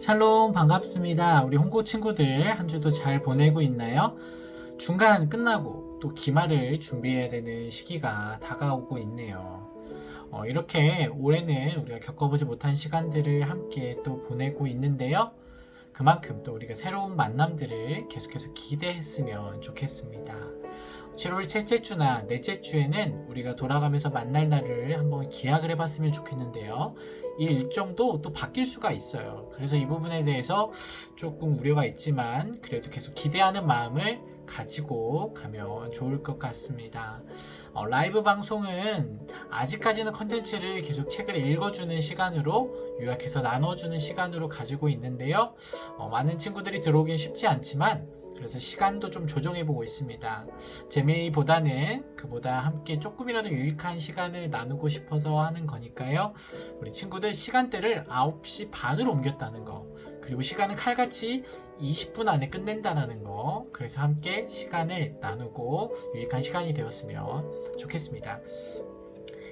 샬롬 반갑습니다. 우리 홍고 친구들 한 주도 잘 보내고 있나요? 중간 끝나고 또 기말을 준비해야 되는 시기가 다가오고 있네요. 어, 이렇게 올해는 우리가 겪어보지 못한 시간들을 함께 또 보내고 있는데요. 그만큼 또 우리가 새로운 만남들을 계속해서 기대했으면 좋겠습니다. 7월 셋째 주나 넷째 주에는 우리가 돌아가면서 만날 날을 한번 기약을 해봤으면 좋겠는데요. 이 일정도 또 바뀔 수가 있어요. 그래서 이 부분에 대해서 조금 우려가 있지만 그래도 계속 기대하는 마음을 가지고 가면 좋을 것 같습니다. 어, 라이브 방송은 아직까지는 컨텐츠를 계속 책을 읽어주는 시간으로 요약해서 나눠주는 시간으로 가지고 있는데요. 어, 많은 친구들이 들어오긴 쉽지 않지만 그래서 시간도 좀 조정해 보고 있습니다. 재미보다는 그보다 함께 조금이라도 유익한 시간을 나누고 싶어서 하는 거니까요. 우리 친구들 시간대를 9시 반으로 옮겼다는 거. 그리고 시간은 칼같이 20분 안에 끝낸다라는 거. 그래서 함께 시간을 나누고 유익한 시간이 되었으면 좋겠습니다.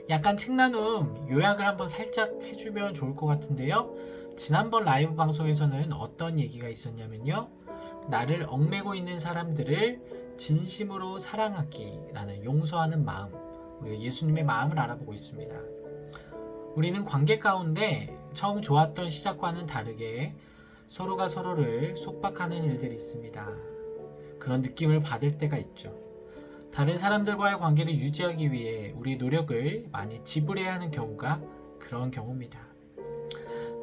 약간 책 나눔 요약을 한번 살짝 해주면 좋을 것 같은데요. 지난번 라이브 방송에서는 어떤 얘기가 있었냐면요. 나를 얽매고 있는 사람들을 진심으로 사랑하기라는 용서하는 마음, 우리가 예수님의 마음을 알아보고 있습니다. 우리는 관계 가운데 처음 좋았던 시작과는 다르게 서로가 서로를 속박하는 일들이 있습니다. 그런 느낌을 받을 때가 있죠. 다른 사람들과의 관계를 유지하기 위해 우리의 노력을 많이 지불해야 하는 경우가 그런 경우입니다.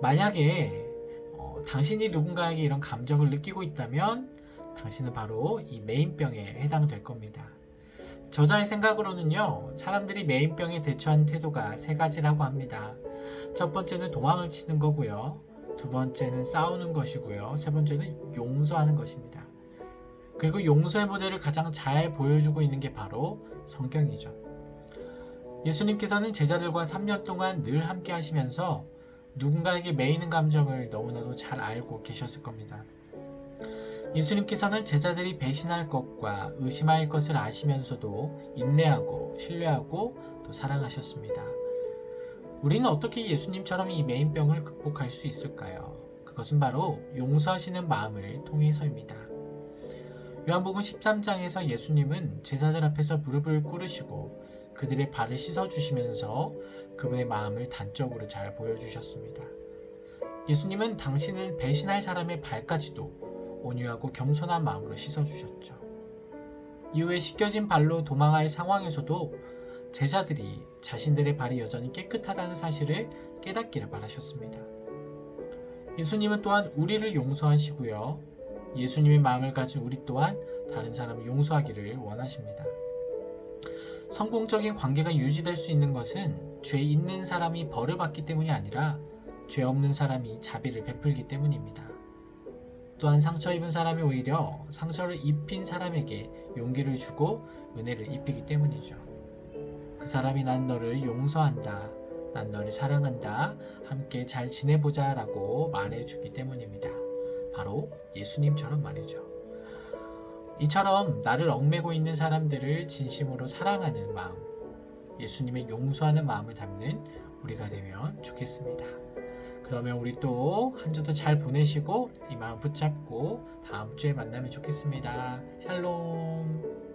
만약에 어, 당신이 누군가에게 이런 감정을 느끼고 있다면 당신은 바로 이 메인병에 해당될 겁니다. 저자의 생각으로는요, 사람들이 메인병에 대처하는 태도가 세 가지라고 합니다. 첫 번째는 도망을 치는 거고요. 두 번째는 싸우는 것이고요. 세 번째는 용서하는 것입니다. 그리고 용서의 모델을 가장 잘 보여주고 있는 게 바로 성경이죠. 예수님께서는 제자들과 3년 동안 늘 함께 하시면서 누군가에게 매이는 감정을 너무나도 잘 알고 계셨을 겁니다. 예수님께서는 제자들이 배신할 것과 의심할 것을 아시면서도 인내하고 신뢰하고 또 사랑하셨습니다. 우리는 어떻게 예수님처럼 이 메인병을 극복할 수 있을까요? 그것은 바로 용서하시는 마음을 통해서입니다. 요한복음 13장에서 예수님은 제자들 앞에서 무릎을 꿇으시고 그들의 발을 씻어주시면서 그분의 마음을 단적으로 잘 보여주셨습니다. 예수님은 당신을 배신할 사람의 발까지도 온유하고 겸손한 마음으로 씻어주셨죠. 이후에 씻겨진 발로 도망할 상황에서도 제자들이 자신들의 발이 여전히 깨끗하다는 사실을 깨닫기를 바라셨습니다. 예수님은 또한 우리를 용서하시고요. 예수님의 마음을 가진 우리 또한 다른 사람을 용서하기를 원하십니다. 성공적인 관계가 유지될 수 있는 것은 죄 있는 사람이 벌을 받기 때문이 아니라 죄 없는 사람이 자비를 베풀기 때문입니다. 또한 상처 입은 사람이 오히려 상처를 입힌 사람에게 용기를 주고 은혜를 입히기 때문이죠. 그 사람이 난 너를 용서한다. 난 너를 사랑한다. 함께 잘 지내보자 라고 말해주기 때문입니다. 바로 예수님처럼 말이죠. 이처럼 나를 얽매고 있는 사람들을 진심으로 사랑하는 마음, 예수님의 용서하는 마음을 담는 우리가 되면 좋겠습니다. 그러면 우리 또 한 주도 잘 보내시고 이 마음 붙잡고 다음 주에 만나면 좋겠습니다. 샬롬.